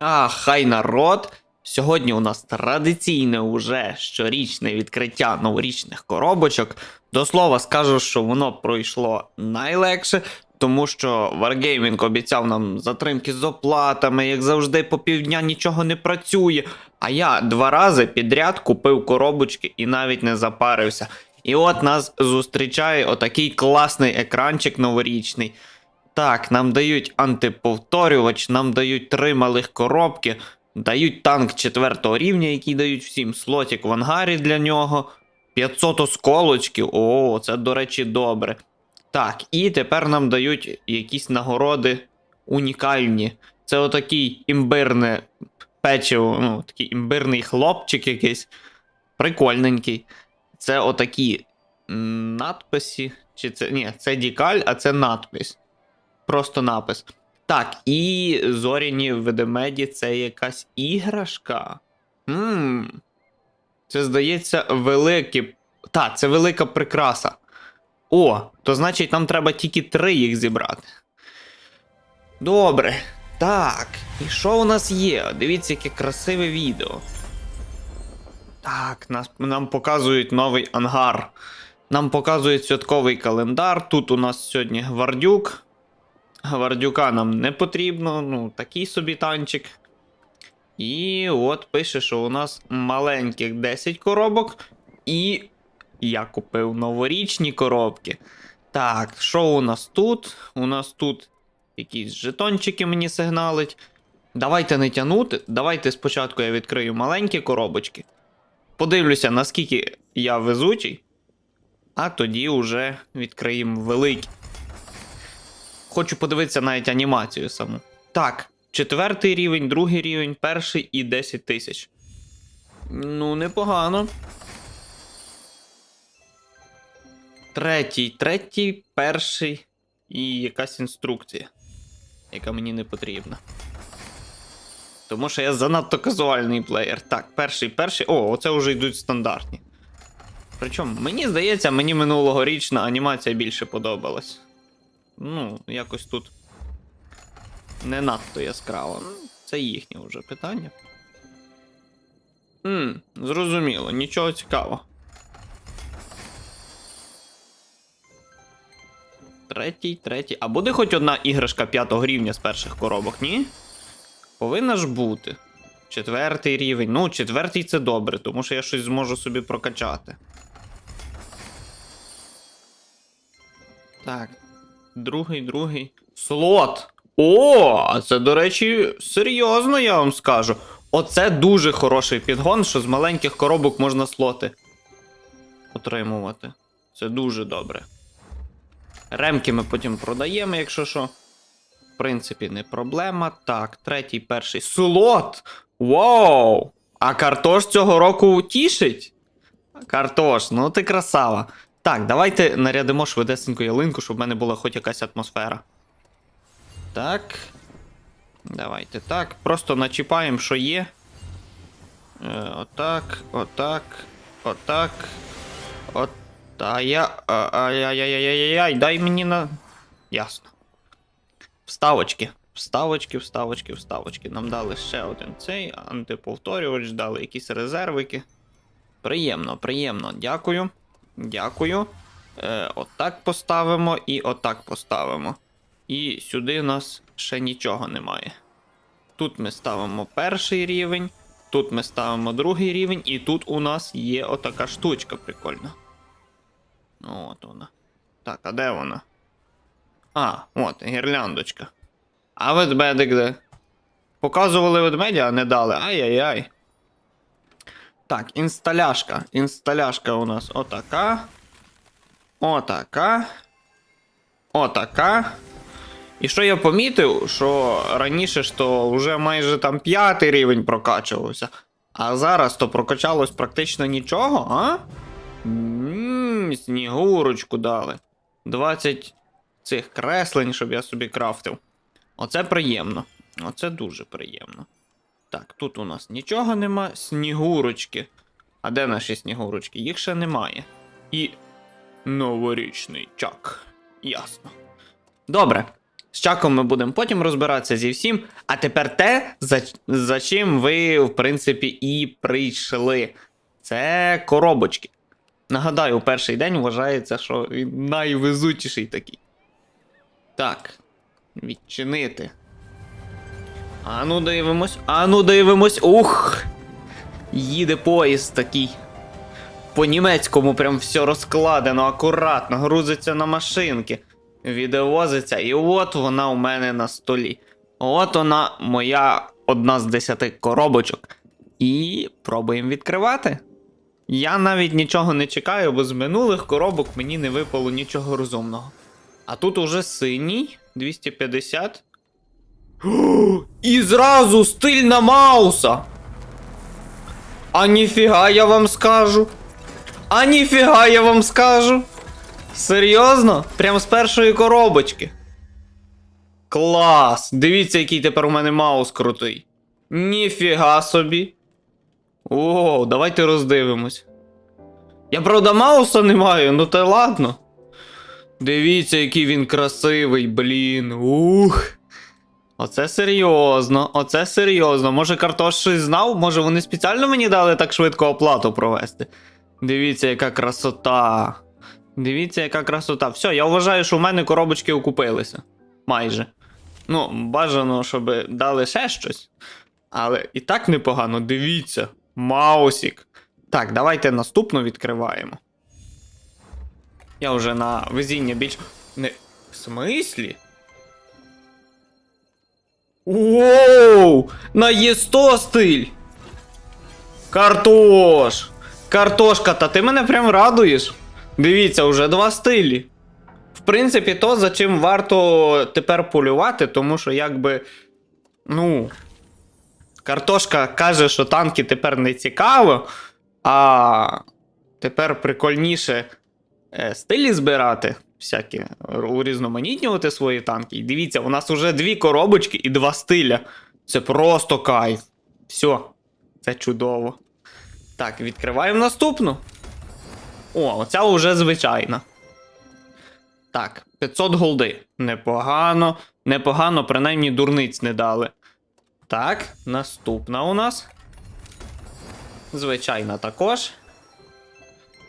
А, хай народ! Сьогодні у нас традиційне уже щорічне відкриття новорічних коробочок. До слова скажу, що воно пройшло найлегше, тому що Wargaming обіцяв нам затримки з оплатами, як завжди, по півдня нічого не працює. А я два рази підряд купив коробочки і навіть не запарився. І от нас зустрічає отакий класний екранчик новорічний. Так, нам дають антиповторювач, нам дають три малих коробки, дають танк четвертого рівня, який дають всім слотик в ангарі для нього. 500 осколочків. О, це, до речі, добре. Так, і тепер нам дають якісь нагороди унікальні. Це отакий імбирне печиво, ну, такий імбирний хлопчик якийсь. Прикольненький. Це отакі надписи. Чи це. Ні, це дікаль, а це надпис. Просто напис. Так, і зоряні ведмеді це якась іграшка. Ммм. Це, здається, великі. Та, це велика прикраса. О, то значить нам треба тільки три їх зібрати. Добре. Так, і що у нас є? Дивіться, яке красиве відео. Так, нас, нам показують новий ангар. Нам показують святковий календар. Тут у нас сьогодні гвардюк. Гвардюка нам не потрібно, ну, такий собі танчик. І от пише, що у нас маленьких 10 коробок. І я купив новорічні коробки. Так, що у нас тут? У нас тут якісь жетончики мені сигналить. Давайте не тянути. Давайте спочатку я відкрию маленькі коробочки. Подивлюся, наскільки я везучий. А тоді вже відкриємо великі. Хочу подивитися навіть анімацію саму. Так, четвертий рівень, другий рівень, перший і 10 тисяч. Ну, непогано. Третій, третій, перший і якась інструкція, яка мені не потрібна. Тому що я занадто казуальний плеєр. Так, перший, перший. О, оце вже йдуть стандартні. Причому, мені здається, мені минулогорічна анімація більше подобалась. Ну, якось тут не надто яскраво. Ну, Це їхнє вже питання. Мм, зрозуміло, нічого цікавого. Третій, третій. А буде хоч одна іграшка п'ятого рівня з перших коробок, ні? Повинна ж бути. Четвертий рівень. Ну, четвертий це добре, тому що я щось зможу собі прокачати. Так. Другий, другий. Слот! О, це, до речі, серйозно, я вам скажу. Оце дуже хороший підгон, що з маленьких коробок можна слоти отримувати. Це дуже добре. Ремки ми потім продаємо, якщо що. В принципі, не проблема. Так, третій, перший. Слот! Вау! А картош цього року тішить? Картош, ну ти красава. Так, давайте нарядимо швидесеньку ялинку, щоб в мене була хоч якась атмосфера. Так. Давайте так. Просто начіпаємо, що є. Е, отак, отак, отак. От. Та я. Ай-яй-яй-яй-яй, дай мені на. Ясно. Вставочки. Вставочки, вставочки, вставочки. Нам дали ще один цей антиповторювач, дали якісь резервики. Приємно, приємно. Дякую. Дякую. Е, отак поставимо і отак поставимо. І сюди у нас ще нічого немає. Тут ми ставимо перший рівень, тут ми ставимо другий рівень, і тут у нас є отака штучка прикольна. От вона. Так, а де вона? А, от, гірляндочка. А ведмедик де? Показували ведмедя, а не дали. Ай-яй-яй. Так, інсталяшка. Інсталяшка у нас отака. Отака. Отака. І що я помітив, що раніше ж то вже майже там п'ятий рівень прокачувався. А зараз то прокачалось практично нічого, а? Ммм, снігурочку дали. 20 цих креслень, щоб я собі крафтив. Оце приємно. Оце дуже приємно. Так, тут у нас нічого нема. Снігурочки. А де наші снігурочки? Їх ще немає. І новорічний чак. Ясно. Добре. З чаком ми будемо потім розбиратися зі всім. А тепер те, за, за чим ви, в принципі, і прийшли. Це коробочки. Нагадаю, перший день вважається, що він найвезучіший такий. Так. Відчинити. Ану дивимось, ану дивимось. Ух! Їде поїзд такий. По німецькому прям все розкладено, акуратно, грузиться на машинки, відвозиться, і от вона у мене на столі. От вона моя одна з десяти коробочок. І пробуємо відкривати. Я навіть нічого не чекаю, бо з минулих коробок мені не випало нічого розумного. А тут уже синій 250. І зразу стильна Мауса. А ніфіга я вам скажу. А ніфіга я вам скажу. Серйозно? Прям з першої коробочки. Клас! Дивіться, який тепер у мене маус крутий. Ніфіга собі. О, давайте роздивимось. Я правда мауса не маю, ну та ладно. Дивіться, який він красивий, блін. Ух. Оце серйозно, оце серйозно. Може картош щось знав? Може вони спеціально мені дали так швидко оплату провести? Дивіться, яка красота. Дивіться, яка красота. Все, я вважаю, що в мене коробочки окупилися. Майже. Ну, бажано, щоб дали ще щось. Але і так непогано. Дивіться. Маусік. Так, давайте наступну відкриваємо. Я вже на везіння більш. Не. В смислі? Воу! На Є100 стиль! Картош! Картошка, та ти мене прям радуєш. Дивіться, уже два стилі. В принципі, то, за чим варто тепер полювати, тому що якби. Ну. Картошка каже, що танки тепер не цікаво, а тепер прикольніше е, стилі збирати, всякі, урізноманітнювати свої танки. І дивіться, у нас уже дві коробочки і два стиля. Це просто кайф. Все, це чудово. Так, відкриваємо наступну. О, оця вже звичайна. Так, 500 голди. Непогано, непогано, принаймні дурниць не дали. Так, наступна у нас. Звичайна також.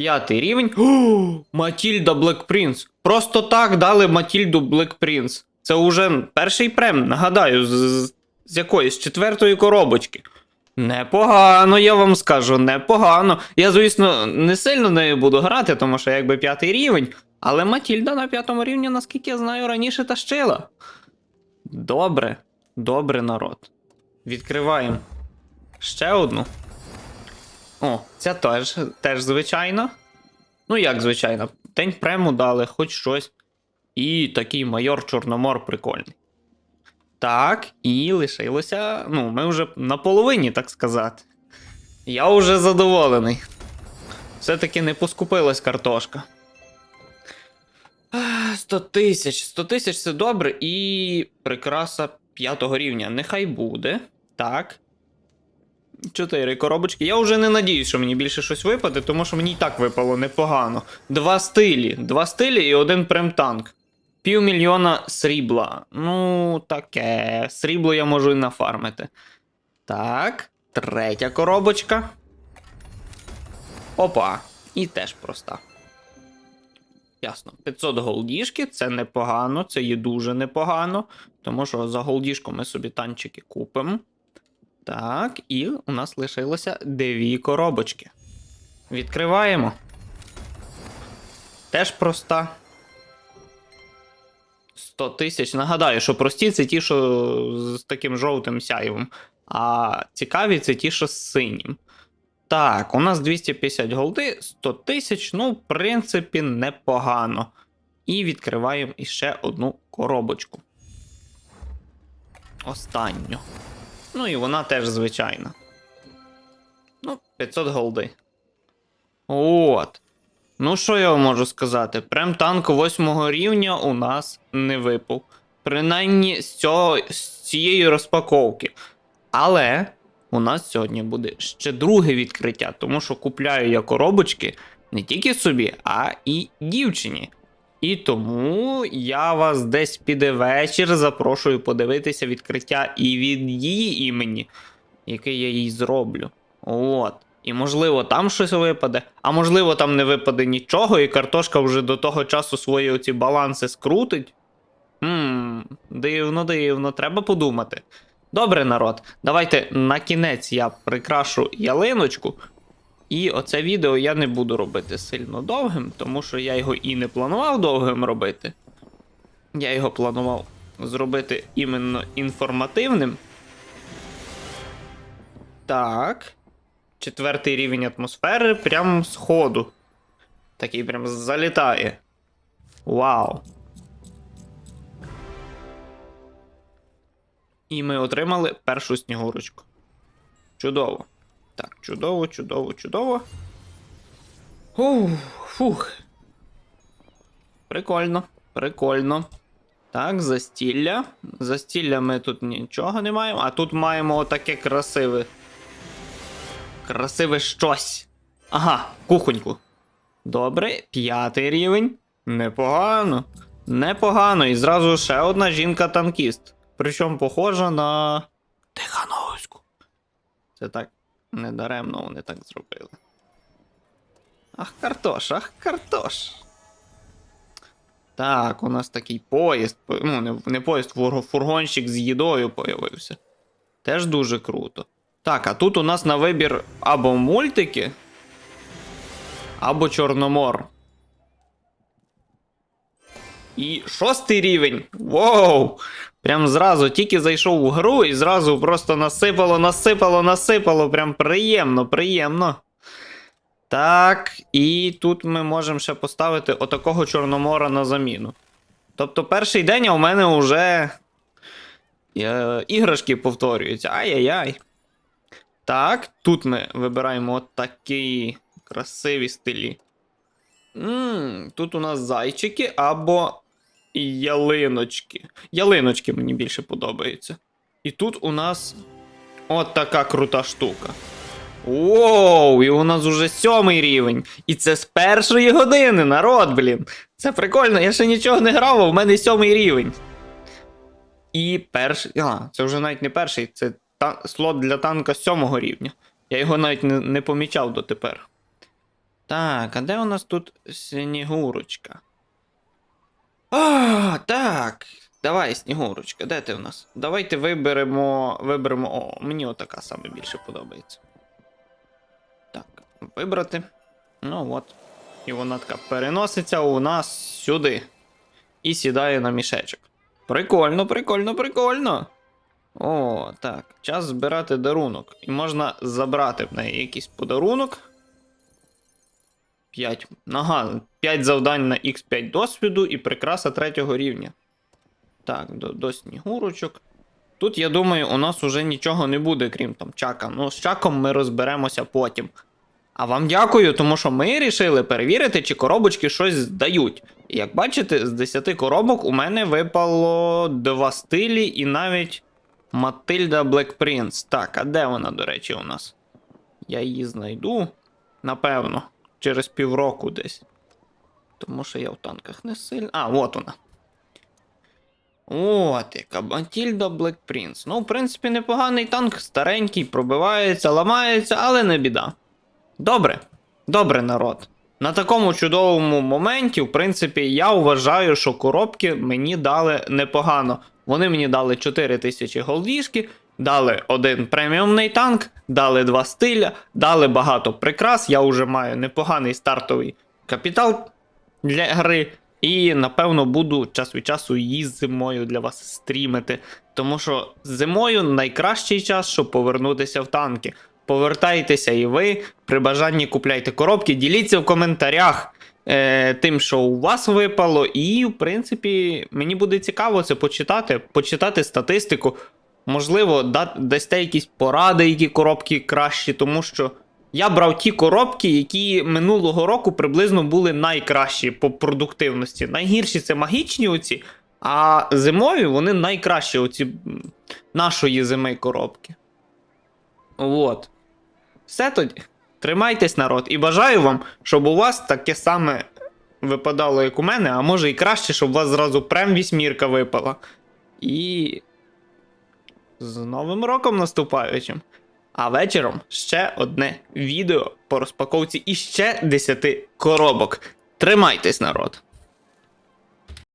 П'ятий рівень. О, Матільда Prince. Просто так дали Матільду Prince. Це уже перший прем, нагадаю, з, з якоїсь четвертої коробочки. Непогано, я вам скажу, непогано. Я, звісно, не сильно нею буду грати, тому що якби п'ятий рівень. Але Матільда на п'ятому рівні, наскільки я знаю, раніше тащила. Добре, добре, народ. Відкриваємо ще одну. О, ця теж, теж звичайно. Ну, як звичайно, день прему дали, хоч щось. І такий майор Чорномор прикольний. Так, і лишилося. Ну, ми вже на половині, так сказати. Я вже задоволений. Все-таки не поскупилась картошка. 100 тисяч. 100 тисяч це добре. І прикраса п'ятого рівня. Нехай буде. Так. Чотири коробочки. Я вже не надіюсь, що мені більше щось випаде, тому що мені і так випало непогано. Два стилі. Два стилі і один премтанк. Півмільйона срібла. Ну, таке. Срібло я можу і нафармити. Так. Третя коробочка. Опа. І теж проста. Ясно. 500 голдішки це непогано, це є дуже непогано. Тому що за голдішку ми собі танчики купимо. Так, і у нас лишилося дві коробочки. Відкриваємо. Теж проста. 100 тисяч. Нагадаю, що прості це ті, що з таким жовтим сяєвом. А цікаві це ті, що з синім. Так, у нас 250 голди, 100 тисяч, ну, в принципі, непогано. І відкриваємо іще одну коробочку. Останню. Ну і вона теж звичайна. Ну, 500 голди. От. Ну, що я вам можу сказати? Прем танк 8 рівня у нас не випав. Принаймні з, цього, з цієї розпаковки. Але у нас сьогодні буде ще друге відкриття, тому що купляю я коробочки не тільки собі, а і дівчині. І тому я вас десь під вечір запрошую подивитися відкриття і від її імені, яке я їй зроблю. От. І можливо там щось випаде, а можливо там не випаде нічого, і картошка вже до того часу свої оці баланси скрутить. Хм, дивно, дивно, треба подумати. Добре, народ, давайте на кінець я прикрашу ялиночку. І оце відео я не буду робити сильно довгим, тому що я його і не планував довгим робити. Я його планував зробити іменно інформативним. Так. Четвертий рівень атмосфери прям з ходу. Такий прям залітає. Вау. І ми отримали першу снігурочку. Чудово. Так, чудово, чудово, чудово. Ух, фух. Прикольно, прикольно. Так, застілля. Застілля ми тут нічого не маємо, а тут маємо отаке красиве. Красиве щось. Ага, кухоньку. Добре, п'ятий рівень. Непогано. Непогано. І зразу ще одна жінка-танкіст. Причому похожа на. Тихановську. Це так недаремно вони так зробили. Ах, картош, ах, картош. Так, у нас такий поїзд. Ну, не, не поїзд, фур- фургонщик з їдою появився. Теж дуже круто. Так, а тут у нас на вибір або мультики, або Чорномор. І шостий рівень. Воу! Прям зразу тільки зайшов у гру і зразу просто насипало, насипало, насипало. Прям приємно, приємно. Так, і тут ми можемо ще поставити отакого Чорномора на заміну. Тобто перший день а у мене вже е, іграшки повторюються. Ай-яй-яй. Так, тут ми вибираємо от такі красиві стилі. м тут у нас зайчики або ялиночки. Ялиночки мені більше подобаються. І тут у нас от така крута штука. Воу, і у нас уже сьомий рівень. І це з першої години, народ, блін. Це прикольно, я ще нічого не грав, а в мене сьомий рівень. І перший. А, це вже навіть не перший, це та... слот для танка сьомого рівня. Я його навіть не, не помічав дотепер. Так, а де у нас тут снігурочка? А, так. Давай, снігурочка, де ти в нас? Давайте виберемо. Виберемо. О, мені отака саме більше подобається. Так, вибрати. Ну от. І вона така переноситься у нас сюди. І сідає на мішечок. Прикольно, прикольно, прикольно. О, так. Час збирати дарунок. І можна забрати в неї якийсь подарунок. 5. Ага, 5 завдань на X5 досвіду і прикраса третього рівня. Так, до, до снігурочок. Тут, я думаю, у нас уже нічого не буде, крім там чака. Ну, з чаком ми розберемося потім. А вам дякую, тому що ми рішили перевірити, чи коробочки щось дають. І як бачите, з 10 коробок у мене випало два стилі і навіть Матильда Prince. Так, а де вона, до речі, у нас? Я її знайду. Напевно, через півроку десь. Тому що я в танках не сильно. А, от вона. От яка Матільда Black Prince. Ну, в принципі, непоганий танк, старенький, пробивається, ламається, але не біда. Добре, добре, народ. На такому чудовому моменті, в принципі, я вважаю, що коробки мені дали непогано. Вони мені дали 4000 голдішки, дали один преміумний танк, дали два стиля, дали багато прикрас. Я вже маю непоганий стартовий капітал для гри. І напевно буду час від часу її зимою для вас стрімити. Тому що зимою найкращий час, щоб повернутися в танки. Повертайтеся і ви, при бажанні купляйте коробки, діліться в коментарях е, тим, що у вас випало. І, в принципі, мені буде цікаво це почитати, почитати статистику. Можливо, да, дасте якісь поради, які коробки кращі, тому що я брав ті коробки, які минулого року приблизно були найкращі по продуктивності. Найгірші це магічні оці, а зимові вони найкращі оці нашої зими коробки. От. Все тоді. Тримайтесь, народ, і бажаю вам, щоб у вас таке саме випадало, як у мене, а може і краще, щоб у вас зразу прем вісьмірка випала. І. З Новим роком наступаючим. А вечором ще одне відео по розпаковці іще 10 коробок. Тримайтесь, народ!